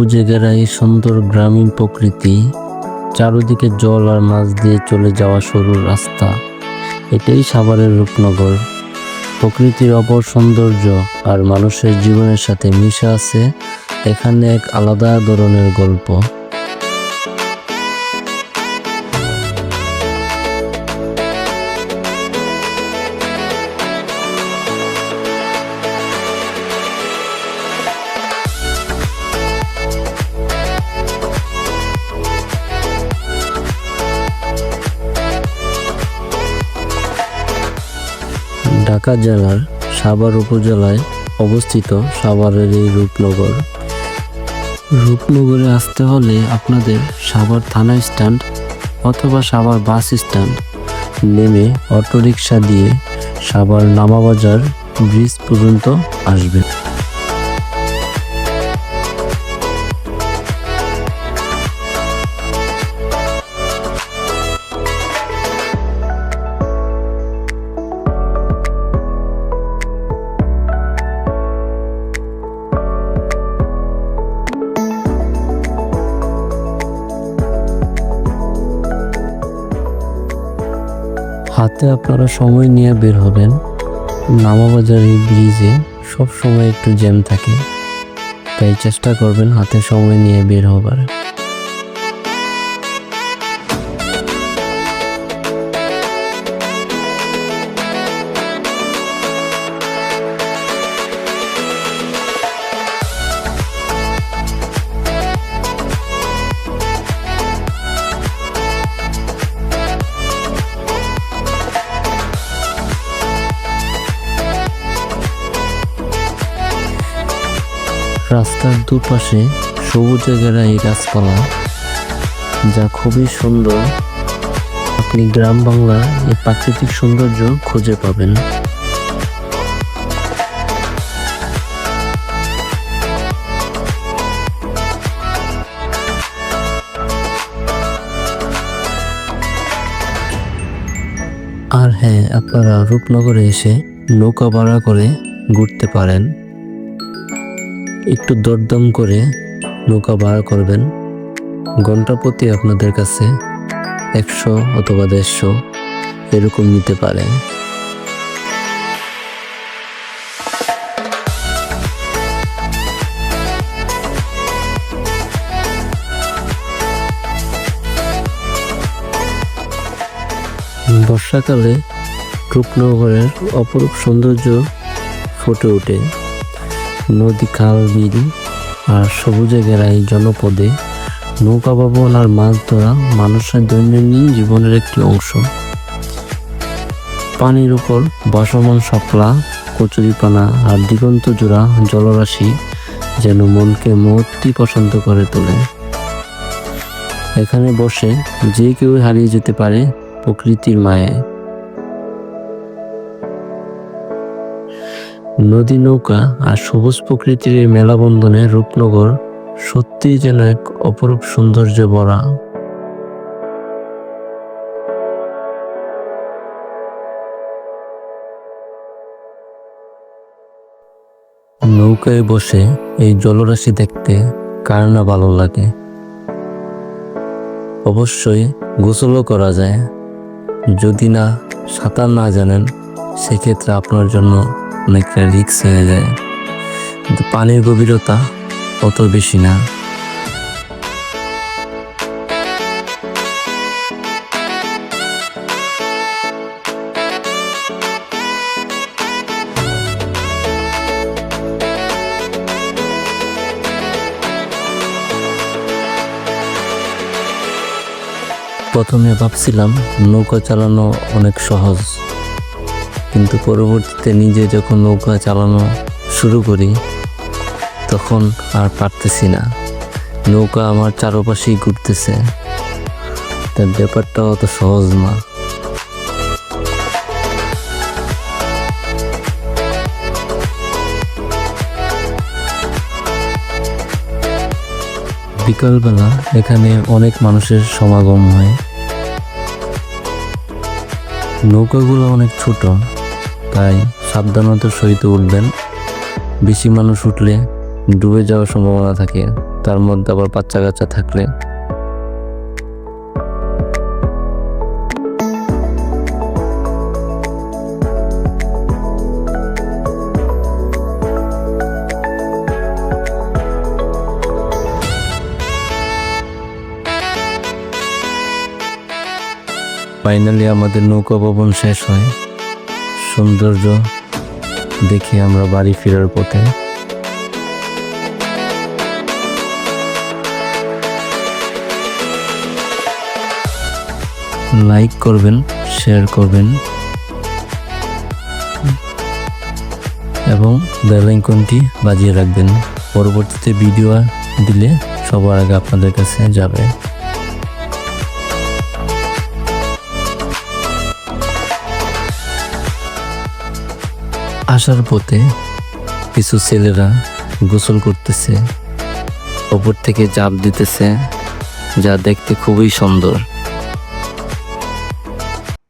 সবুজে গেরা এই সুন্দর গ্রামীণ প্রকৃতি, চারদিকে জল আর মাছ দিয়ে চলে যাওয়া সরু রাস্তা, এটাই সাভারের রূপনগর। প্রকৃতির অপর সৌন্দর্য আর মানুষের জীবনের সাথে মিশে আছে এখানে এক আলাদা ধরনের গল্প। ঢাকা জেলার সাভার উপজেলায় অবস্থিত সাভারের এই রূপনগর। রূপনগরে আসতে হলে আপনাদের সাভার থানা স্ট্যান্ড অথবা সাভার বাস স্ট্যান্ড নেমে অটোরিকশা দিয়ে সাভার নামাবাজার ব্রিজ পর্যন্ত আসবেন। হাতে আপনারা সময় নিয়ে বের হবেন। নামাবাজার এই ব্রিজে সব সময় একটু জ্যাম থাকে, তাই চেষ্টা করবেন হাতে সময় নিয়ে বের হবার। রাস্তার দুপাশে সবুজে ঘেরা এই গাছপালা, যা খুবই সুন্দর। আপনি গ্রাম বাংলার এই প্রাকৃতিক সৌন্দর্য খুঁজে পাবেন। আর হ্যাঁ আপনারা রূপনগরে এসে নৌকা ভাড়া করে ঘুরতে পারেন। একটু দরদম করে নৌকা ভাড়া করবেন। ঘণ্টা প্রতি আপনাদের কাছে একশো অথবা দেড়শো এরকম নিতে পারে। বর্ষাকালে রূপনগরের অপরূপ সৌন্দর্য ফুটে ওঠে। নদী খাল বিল আর সবুজে ঘেরা এই জনপদে নৌকা ভবন আর মাছ ধরা মানুষের দৈনন্দিন জীবনের একটি অংশ। পানির উপর বাসমান শাপলা, কচুরিপানা আর দিগন্ত জোড়া জলরাশি যেন মনকে মূর্তি পছন্দ করে তোলে। এখানে বসে যে কেউ হারিয়ে যেতে পারে প্রকৃতির মায়ে। নদী নৌকা আর সবুজ প্রকৃতির এই মেলাবন্ধনে রূপনগর সত্যিই যেন এক অপরূপ সৌন্দর্যে ভরা। নৌকায় বসে এই জলরাশি দেখতে কার না ভালো লাগে? অবশ্যই গোসলও করা যায়। যদি না সাঁতার না জানেন, সেক্ষেত্রে আপনার জন্য অনেকটা রিক্স হয়ে যায়। কিন্তু পানির গভীরতা অত বেশি না। প্রথমে ভাবছিলাম নৌকা চালানো অনেক সহজ। কিন্তু পরবর্তীতে নিজে যখন নৌকা চালানো শুরু করি, তখন আর পারতেছি না। নৌকা আমার চারপাশেই ঘুরতেছে। তার ব্যাপারটা অত সহজ না। বিকালবেলা এখানে অনেক মানুষের সমাগম হয়। নৌকাগুলো অনেক ছোট। তাই সাবধানতার সহিত উঠবেন। বেশি মানুষ উঠলে ডুবে যাওয়ার সম্ভাবনা থাকে, তার মধ্যে আবার বাচ্চা কাচ্চা থাকলে। ফাইনালি আমাদের নৌকা ভবন শেষ হয়। সৌন্দর্য দেখে আমরা বাড়ি ফেরার পথে। লাইক করবেন শেয়ার করবেন। এবং বেল আইকনটি বাজিয়ে রাখবেন। পরবর্তীতে ভিডিও দিলে সবার আগে আপনাদের কাছে যাবে। আসার পথে কিছু ছেলেরা গোসল করতেছে ওপর থেকে জাপ দিতেছে যা দেখতে খুবই সুন্দর।